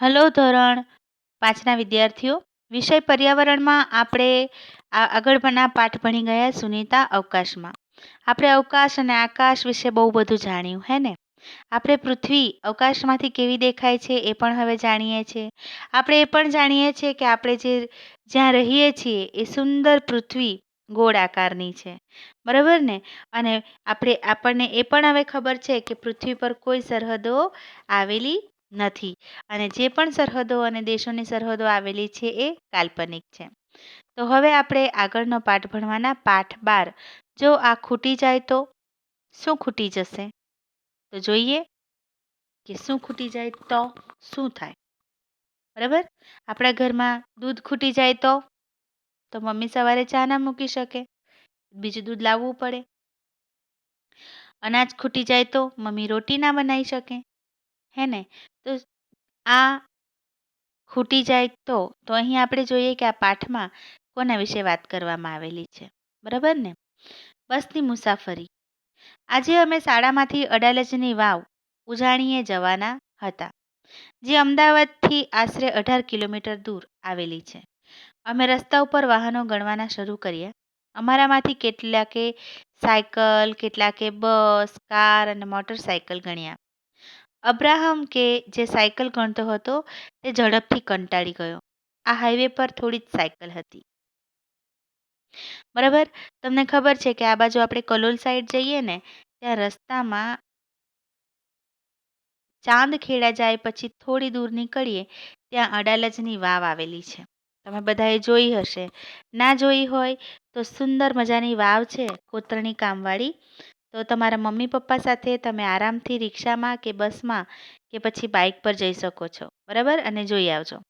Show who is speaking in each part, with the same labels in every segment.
Speaker 1: Hello ધોરણ પાંચના વિદ્યાર્થીઓ. વિષય પર્યાવરણમાં આપણે આગળના પાઠ ભણી ગયા સુનિતા અવકાશમાં. આપણે અવકાશ અને આકાશ વિશે બહુ બધું જાણ્યું, હે ને? આપણે પૃથ્વી અવકાશમાંથી કેવી દેખાય છે એ પણ હવે જાણીએ છીએ. આપણે એ પણ જાણીએ છીએ કે આપણે જે જ્યાં રહીએ છીએ એ સુંદર પૃથ્વી ગોળ આકારની છે. બરાબર ને? અને આપણે આપણને એ પણ હવે ખબર છે કે પૃથ્વી પર કોઈ સરહદો આવેલી નથી. અને જે પણ સરહદો અને દેશોની સરહદો આવેલી છે એ કાલ્પનિક છે. તો હવે આપણે આગળનો પાઠ ભણવાના પાઠ બાર. જો આ ખૂટી જાય તો શું ખૂટી જશે? તો જોઈએ કે શું ખૂટી જાય તો શું થાય? બરાબર? આપણા ઘરમાં દૂધ ખૂટી જાય તો? તો મમ્મી સવારે ચા ના મૂકી શકે. બીજું દૂધ લાવવું પડે. અનાજ ખૂટી જાય તો મમ્મી રોટી ના બનાવી શકે. હે ને? તો આ ખૂટી જાય તો તો અહીં આપણે જોઈએ કે આ પાઠમાં કોના વિશે વાત કરવામાં આવેલી છે. બરાબર ને? બસની મુસાફરી. આજે અમે શાળામાંથી અડાલજની વાવ ઉજાણીએ જવાના હતા, જે અમદાવાદથી આશરે અઢાર કિલોમીટર દૂર આવેલી છે. અમે રસ્તા ઉપર વાહનો ગણવાના શરૂ કર્યા. અમારામાંથી કેટલાકે સાયકલ, કેટલાકે બસ, કાર અને મોટરસાયકલ ગણ્યા. અબ્રાહમ કે જે સાયકલ ગણતો હતો, તે ઝડપથી કંટાળી ગયો. આ હાઈવે પર થોડી જ સાયકલ હતી. બરાબર? તમને ખબર છે કે આ બાજુ આપણે કલોલ સાઈડ જઈએ ને, ત્યાં રસ્તામાં ચાંદ ખેડા જાય પછી થોડી દૂર નીકળીએ, ત્યાં અડાલજની વાવ આવેલી છે. તમે બધાએ જોઈ હશે. ના જોઈ હોય તો સુંદર મજાની વાવ છે કોતરણી કામવાળી. તો તમારા મમ્મી પપ્પા સાથે તમે આરામથી રિક્ષામાં કે બસમાં કે પછી બાઇક પર જઈ શકો છો, બરાબર? અને જોઈ આવજો.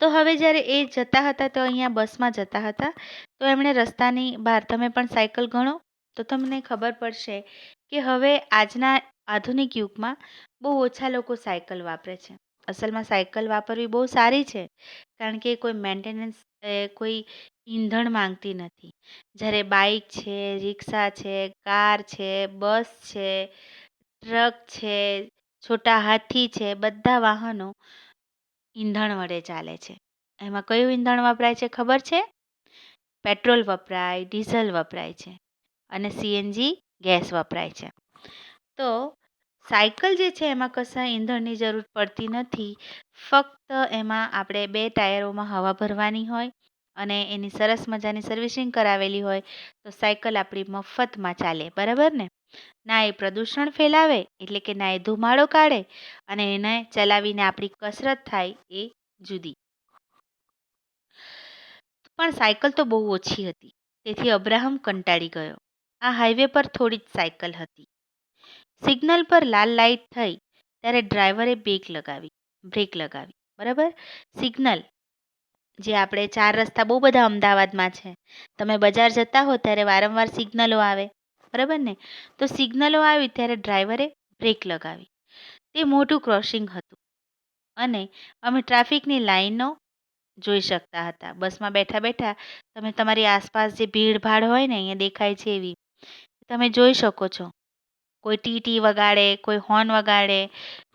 Speaker 1: તો હવે જ્યારે એ જતા હતા તો અહીંયા બસમાં જતા હતા, તો એમણે રસ્તાની બહાર, તમે પણ સાયકલ ગણો, તો તમને ખબર પડશે કે હવે આજના આધુનિક યુગમાં બહુ ઓછા લોકો સાયકલ વાપરે છે. અસલમાં સાયકલ વાપરવી બહુ સારી છે, કારણ કે કોઈ મેન્ટેનન્સ કોઈ ઈંધણ માંગતી નથી. જ્યારે બાઇક છે, રિક્ષા છે, કાર છે, બસ છે, ટ્રક છે, છોટા હાથી છે, બધા વાહનો ઈંધણ વડે ચાલે છે. એમાં કયું ઈંધણ વપરાય છે ખબર છે? પેટ્રોલ વપરાય, ડીઝલ વપરાય છે અને સીએનજી ગેસ વપરાય છે. તો સાયકલ જે છે એમાં કશા ઈંધણની જરૂર પડતી નથી. ફક્ત એમાં આપણે બે ટાયરોમાં હવા ભરવાની હોય અને એની સરસ મજાની સર્વિસિંગ કરાવેલી હોય તો સાયકલ આપણી મફતમાં ચાલે, બરાબર ને? ના એ પ્રદૂષણ ફેલાવે એટલે કે ના એ ધુમાડો કાઢે અને એને ચલાવીને આપણી કસરત થાય એ જુદી. પણ સાયકલ તો બહુ ઓછી હતી. તેથી અબ્રાહમ કંટાળી ગયો. આ હાઈવે પર થોડી જ સાયકલ હતી. સિગ્નલ પર લાલ લાઇટ થઈ, ત્યારે ડ્રાઈવરે બ્રેક લગાવી બ્રેક લગાવી, બરાબર? સિગ્નલ, જે આપણે ચાર રસ્તા બહુ બધા અમદાવાદમાં છે. તમે બજાર જતા હો ત્યારે વારંવાર સિગ્નલો આવે, બરાબર ને? તો સિગ્નલો આવી ત્યારે ડ્રાઈવરે બ્રેક લગાવી. તે મોટું ક્રોસિંગ હતું. અને અમે ટ્રાફિકની લાઈનો જોઈ શકતા હતા. બસમાં બેઠા બેઠા તમે તમારી આસપાસ જે ભીડભાડ હોય ને, અહીંયા દેખાય છે એવી, તમે જોઈ શકો છો. કોઈ ટીટી વગાડે, કોઈ હોર્ન વગાડે,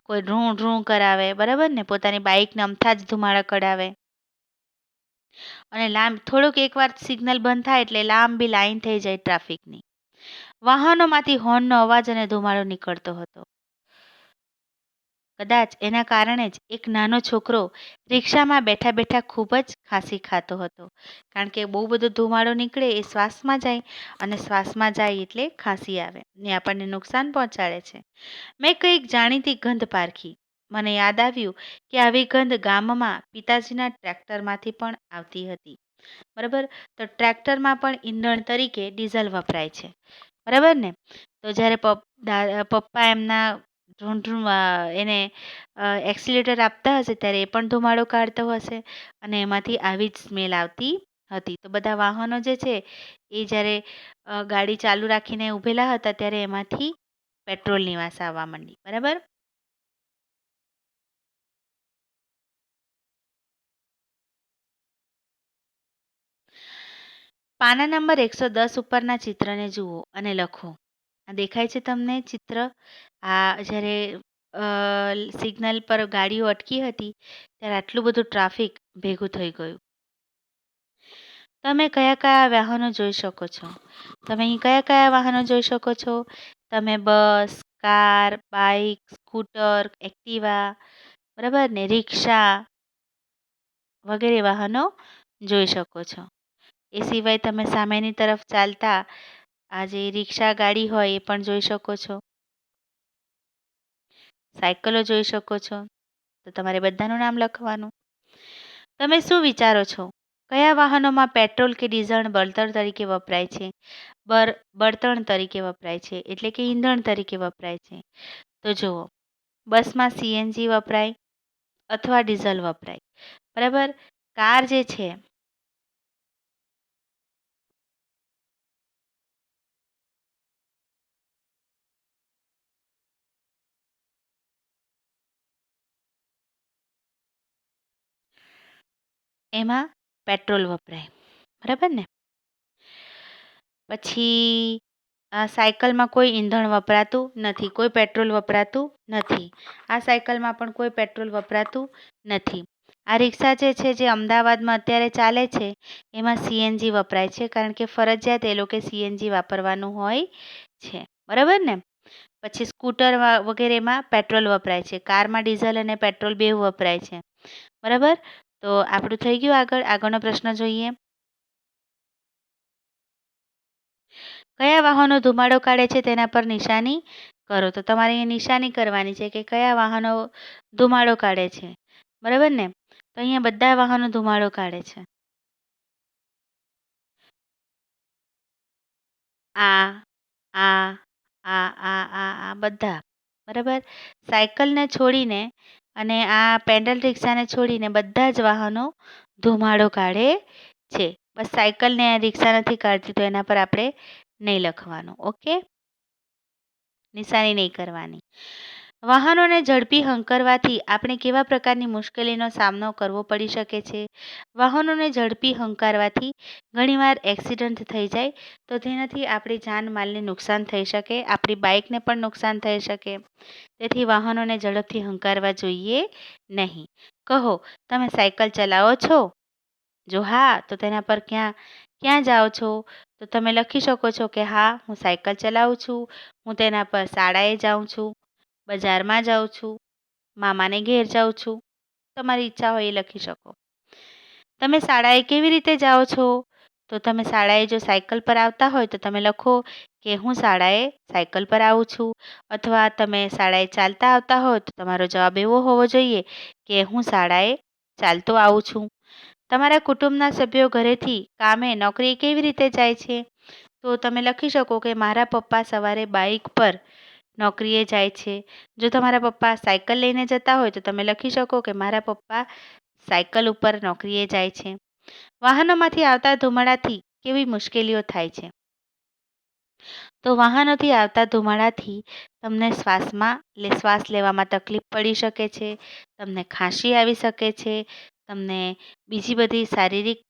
Speaker 1: કોઈ ઢ્રું ઢ્રું કરાવે, બરાબર ને? પોતાની બાઇકને અમથા જ ધુમાડા કઢાવે. અને લાંબ, થોડુંક એકવાર સિગ્નલ બંધ થાય એટલે લાંબી લાઈન થઈ જાય ટ્રાફિકની. વાહનોમાંથી હોર્નનો અવાજ અને ધુમાડો નીકળતો હતો. કદાચ એના કારણે જ એક નાનો છોકરો રિક્ષામાં બેઠા બેઠા ખૂબ જ ખાંસી ખાતો હતો. કારણ કે બહુ બધો ધુમાડો નીકળે એ શ્વાસમાં જાય અને શ્વાસમાં જાય એટલે ખાંસી આવે ને આપણને નુકસાન પહોંચાડે છે. મેં કંઈક જાણીતી ગંધ પારખી. મને યાદ આવ્યું કે આવી ગંધ ગામમાં પિતાજીના ટ્રેક્ટરમાંથી પણ આવતી હતી. બરાબર? તો ટ્રેક્ટરમાં પણ ઈંધણ તરીકે ડીઝલ વપરાય છે. બરાબર ને? તો જ્યારે પપ્પા એમના ઢૂંઢું એને એક્સિલેટર આપતા હશે ત્યારે એ પણ ધુમાડો કાઢતો હશે અને એમાંથી આવી જ સ્મેલ આવતી હતી. તો બધા વાહનો જે છે, એ જ્યારે ગાડી ચાલુ રાખીને ઊભેલા હતા ત્યારે એમાંથી પેટ્રોલની વાસ આવવા માંડી. બરાબર? પાના નંબર એકસો દસ ઉપરના ચિત્રને જુઓ અને લખો. દેખાય છે તમને ચિત્ર? આ જ્યારે સિગ્નલ પર ગાડીઓ અટકી હતી, ત્યારે આટલું બધું ટ્રાફિક ભેગું થઈ ગયું. તમે કયા કયા વાહનો જોઈ શકો છો? તમે અહીં કયા કયા વાહનો જોઈ શકો છો? તમે bus, car, bike, scooter, Activa, બરાબર ને રિક્ષા વગેરે વાહનો જોઈ શકો છો. એ સિવાય તમે સામેની તરફ ચાલતા આ જે રિક્ષા ગાડી હોય એ પણ જોઈ શકો છો. સાયકલો જોઈ શકો છો. તો તમારે બધાનું નામ લખવાનું. તમે શું વિચારો છો? કયા વાહનોમાં પેટ્રોલ કે ડીઝલ બળતણ તરીકે વપરાય છે? બર, બળતણ તરીકે વપરાય છે એટલે કે ઈંધણ તરીકે વપરાય છે. તો જુઓ, બસમાં સીએનજી વપરાય અથવા ડીઝલ વપરાય. બરાબર? કાર જે છે એમાં પેટ્રોલ વપરાય. બરાબર ને? પછી સાયકલમાં કોઈ ઈંધણ વપરાતું નથી, કોઈ પેટ્રોલ વપરાતું નથી. આ સાયકલમાં પણ કોઈ પેટ્રોલ વપરાતું નથી. આ રિક્ષા જે છે, જે અમદાવાદમાં અત્યારે ચાલે છે, એમાં સીએનજી વપરાય છે, કારણ કે ફરજિયાત એ લોકો સીએનજી વાપરવાનું હોય છે. બરાબર ને? પછી સ્કૂટર વગેરેમાં પેટ્રોલ વપરાય છે, કારમાં ડીઝલ અને પેટ્રોલ બેવ વપરાય છે. બરાબર? તો આપણું થઈ ગયું આગળ. આગળનો પ્રશ્ન જોઈએ. કયા વાહનો ધુમાડો કાઢે છે તેના પર નિશાની કરો? તો તમારે અહીંયા નિશાની કરવાની છે કે કયા વાહનો ધુમાડો કાઢે છે. બરાબર ને? તો અહીંયા બધા વાહનો ધુમાડો કાઢે છે. આ આ આ આ આ આ બધા. બરાબર? સાયકલને છોડીને અને આ પેન્ડલ રિક્ષાને છોડીને બધા જ વાહનો ધુમાડો કાઢે છે. બસ સાયકલને રિક્ષા નથી કાઢતી તો એના પર આપણે નહીં લખવાનું, ઓકે? નિશાની નહીં કરવાની. વાહનોને ઝડપી હંકારવાથી આપણે કેવા પ્રકારની મુશ્કેલીનો સામનો કરવો પડી શકે છે? વાહનોને ઝડપી હંકારવાથી ઘણીવાર એક્સિડન્ટ થઈ જાય, તો તેનાથી આપણી જાનમાલને નુકસાન થઈ શકે, આપણી બાઇકને પણ નુકસાન થઈ શકે. તેથી વાહનોને ઝડપથી હંકારવા જોઈએ નહીં. કહો, તમે સાયકલ ચલાવો છો? જો હા, તો તેના પર ક્યાં ક્યાં જાઓ છો? તો તમે લખી શકો છો કે હા, હું સાયકલ ચલાવું છું, હું તેના પર શાળાએ જાઉં છું. બજારમાં જાઉં છું, મામાને ઘેર જાઉં છું. તમારી ઈચ્છા હોય એ લખી શકો. તમે શાળાએ કેવી રીતે જાઓ છો? તો તમે શાળાએ જો સાયકલ પર આવતા હોય તો તમે લખો કે હું શાળાએ સાયકલ પર આવું છું. અથવા તમે શાળાએ ચાલતા આવતા હોય તો તમારો જવાબ એવો હોવો જોઈએ કે હું શાળાએ ચાલતો આવું છું. તમારા કુટુંબના સભ્યો ઘરેથી કામે નોકરીએ કેવી રીતે જાય છે? તો તમે લખી શકો કે મારા પપ્પા સવારે બાઇક પર નોકરીએ જાય છે. જો તમારા પપ્પા સાયકલ લઈને જતા હોય તો તમે લખી શકો કે મારા પપ્પા સાયકલ ઉપર નોકરીએ જાય છે. વાહનોમાંથી આવતા ધુમાડાથી કેવી મુશ્કેલીઓ થાય છે? તો વાહનોથી આવતા ધુમાડાથી તમને શ્વાસમાં શ્વાસ લેવામાં તકલીફ પડી શકે છે, તમને ખાંસી આવી શકે છે, તમને બીજી બધી શારીરિક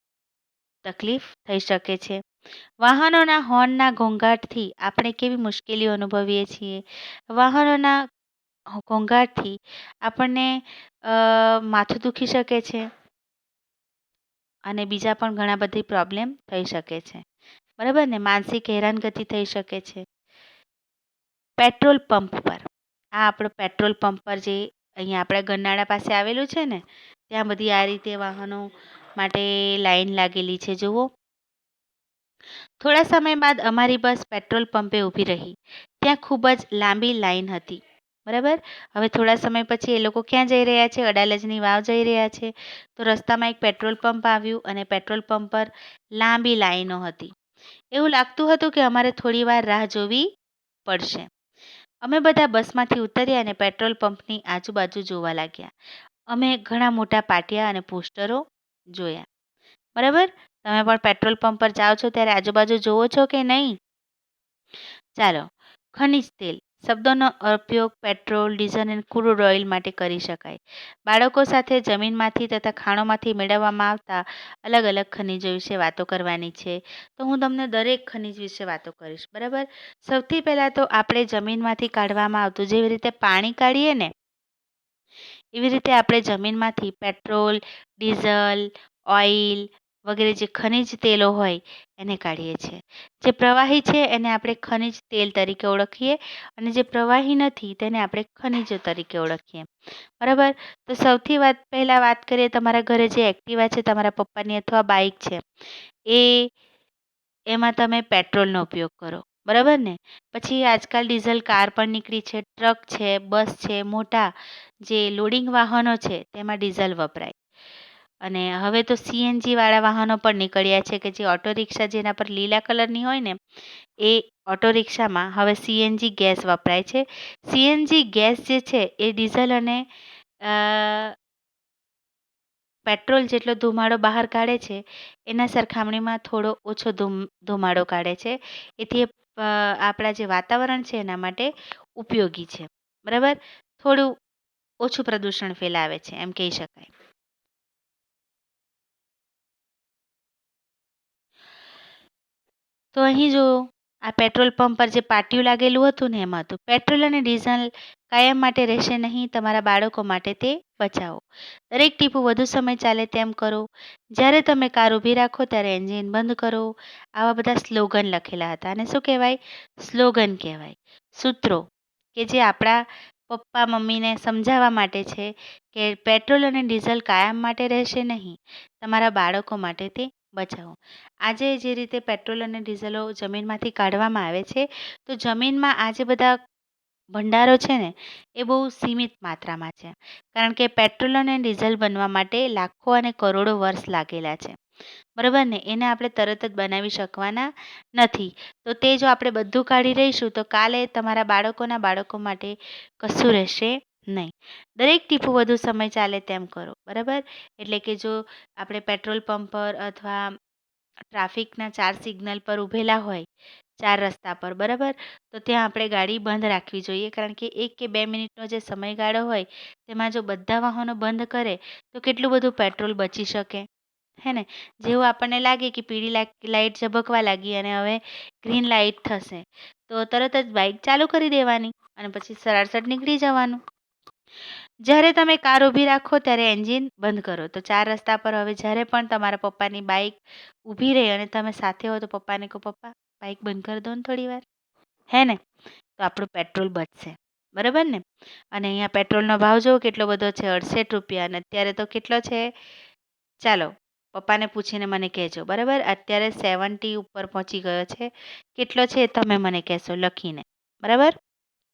Speaker 1: તકલીફ થઈ શકે છે. વાહનોના હોર્નના ઘોંઘાટથી આપણે કેવી મુશ્કેલીઓ અનુભવીએ છીએ? વાહનોના ઘોંઘાટથી આપણને માથું દુખી શકે છે અને બીજા પણ ઘણા બધી પ્રોબ્લેમ થઈ શકે છે. બરાબર ને? માનસિક હેરાનગતિ થઈ શકે છે. પેટ્રોલ પંપ પર. આ આપણો પેટ્રોલ પંપ પર જે અહીંયા આપણા ગરનાળા પાસે આવેલું છે ને, ત્યાં બધી આ રીતે વાહનો માટે લાઈન લાગેલી છે. જુઓ. થોડા સમય બાદ અમારી બસ પેટ્રોલ પંપે ઊભી રહી. ત્યાં ખૂબ જ લાંબી લાઈન હતી. બરાબર? હવે થોડા સમય પછી એ લોકો ક્યાં જઈ રહ્યા છે? અડાલજની વાવ જઈ રહ્યા છે. તો રસ્તામાં એક પેટ્રોલ પંપ આવ્યું અને પેટ્રોલ પંપ પર લાંબી લાઈનો હતી. એવું લાગતું હતું કે અમારે થોડી વાર રાહ જોવી પડશે. અમે બધા બસમાંથી ઉતર્યા અને પેટ્રોલ પંપની આજુબાજુ જોવા લાગ્યા. અમે ઘણા મોટા પાટિયા અને પોસ્ટરો જોયા. બરાબર? તમે પણ પેટ્રોલ પંપ પર જાઓ છો ત્યારે આજુબાજુ જુઓ છો કે નહીં? ચાલો, ખનિજ તેલ, શબ્દોનો ઉપયોગ પેટ્રોલ, ડીઝલ અને ક્રૂડ ઓઇલ માટે કરી શકાય. બાળકો સાથે જમીનમાંથી તથા ખાણોમાંથી મેળવવામાં આવતા અલગ અલગ ખનિજો વિશે વાતો કરવાની છે. તો હું તમને દરેક ખનિજ વિશે વાતો કરીશ, બરાબર? સૌથી પહેલાં તો આપણે જમીનમાંથી કાઢવામાં આવતું જેવી રીતે પાણી કાઢીએ ને, એવી રીતે આપણે જમીનમાંથી પેટ્રોલ, ડીઝલ, ઓઇલ વગેરે જે ખનિજ તેલો હોય એને કાઢીએ છીએ. જે પ્રવાહી છે એને આપણે ખનિજ તેલ તરીકે ઓળખીએ અને જે પ્રવાહી નથી તેને આપણે ખનિજો તરીકે ઓળખીએ. બરાબર? તો સૌથી વાત, પહેલાં વાત કરીએ તમારા ઘરે જે એક્ટિવા છે, તમારા પપ્પાની અથવા બાઇક છે, એ, એમાં તમે પેટ્રોલનો ઉપયોગ કરો. બરાબર ને? પછી આજકાલ ડીઝલ કાર પણ નીકળી છે, ટ્રક છે, બસ છે, મોટા જે લોડિંગ વાહનો છે, તેમાં ડીઝલ વપરાય. અને હવે તો સીએનજી વાળા વાહનો પણ નીકળ્યા છે કે જે ઓટો રિક્ષા જેના પર લીલા કલરની હોય ને, એ ઓટો રિક્ષામાં હવે સીએનજી ગેસ વપરાય છે. સીએનજી ગેસ જે છે, એ ડીઝલ અને પેટ્રોલ જેટલો ધુમાડો બહાર કાઢે છે, એના સરખામણીમાં થોડો ઓછો ધૂમ, ધુમાડો કાઢે છે. એથી આપણા જે વાતાવરણ છે એના માટે ઉપયોગી છે. બરાબર? થોડું ઓછું પ્રદૂષણ ફેલાવે છે, એમ કહી શકાય. તો અહીં જો આ પેટ્રોલ પંપ પર જે પાટિયું લાગેલું હતું ને એમાં હતું પેટ્રોલ અને ડીઝલ કાયમ માટે રહેશે નહીં, તમારા બાળકો માટે તે બચાવો. દરેક ટીપું વધુ સમય ચાલે તેમ કરો. જ્યારે તમે કાર ઊભી રાખો ત્યારે એન્જિન બંધ કરો. આવા બધા સ્લોગન લખેલા હતા. અને શું કહેવાય? સ્લોગન કહેવાય. સૂત્રો કે જે આપણા પપ્પા, મમ્મીને સમજાવવા માટે છે કે પેટ્રોલ અને ડીઝલ કાયમ માટે રહેશે નહીં. તમારા બાળકો માટે તે બચાવો. આજે જે રીતે પેટ્રોલ અને ડીઝલો જમીનમાંથી કાઢવામાં આવે છે, તો જમીનમાં આજે બધા ભંડારો છે ને, એ બહુ સીમિત માત્રામાં છે. કારણ કે પેટ્રોલ અને ડીઝલ બનવા માટે લાખો અને કરોડો વર્ષ લાગેલા છે. બરાબર ને? એને આપણે તરત જ બનાવી શકવાના નથી. તો તે જો આપણે બધું કાઢી રહીશું, તો કાલે તમારા બાળકોના બાળકો માટે કશું રહેશે નહીં. દરેક ટીપું વધુ સમય ચાલે તેમ કરો, બરાબર? એટલે કે જો આપણે પેટ્રોલ પંપ પર અથવા ટ્રાફિકના ચાર સિગ્નલ પર ઊભેલા હોય, ચાર રસ્તા પર, બરાબર? તો ત્યાં આપણે ગાડી બંધ રાખવી જોઈએ. કારણ કે એક કે બે મિનિટનો જે સમયગાળો હોય, તેમાં જો બધા વાહનો બંધ કરે, તો કેટલું બધું પેટ્રોલ બચી શકે? હે ને? જેવું આપણને લાગે કે પીળી લાઇટ ઝબકવા લાગી અને હવે ગ્રીન લાઇટ થશે, તો તરત જ બાઇક ચાલુ કરી દેવાની અને પછી સરાસર નીકળી જવાનું. જ્યારે તમે કાર ઊભી રાખો ત્યારે એન્જિન બંધ કરો. તો ચાર રસ્તા પર હવે જ્યારે પણ તમારા પપ્પાની બાઇક ઊભી રહે અને તમે સાથે હો તો પપ્પાને કહો, પપ્પા બાઇક બંધ કરી દો ને થોડી વાર. હે ને? તો આપણું પેટ્રોલ બચશે. બરાબર ને? અને અહીંયા પેટ્રોલનો ભાવ જુઓ કેટલો બધો છે? અડસઠ રૂપિયા. અને અત્યારે તો કેટલો છે? ચાલો, પપ્પાને પૂછીને મને કહેજો. બરાબર? અત્યારે સેવન્ટી ઉપર પહોંચી ગયો છે. કેટલો છે તમે મને કહેશો લખીને. બરાબર?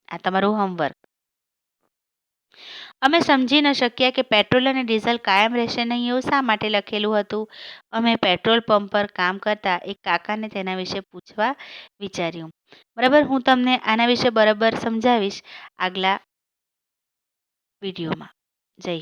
Speaker 1: આ તમારું હોમવર્ક અમે સમજી ન શક્યા કે પેટ્રોલ અને ડીઝલ કાયમ રહેશે નહીં એવું શા માટે લખેલું હતું? અમે પેટ્રોલ પંપ પર કામ કરતા એક કાકાને તેના વિશે પૂછવા વિચાર્યું. બરાબર, હું તમને આના વિશે બરાબર સમજાવીશ આગલા વિડીયોમાં.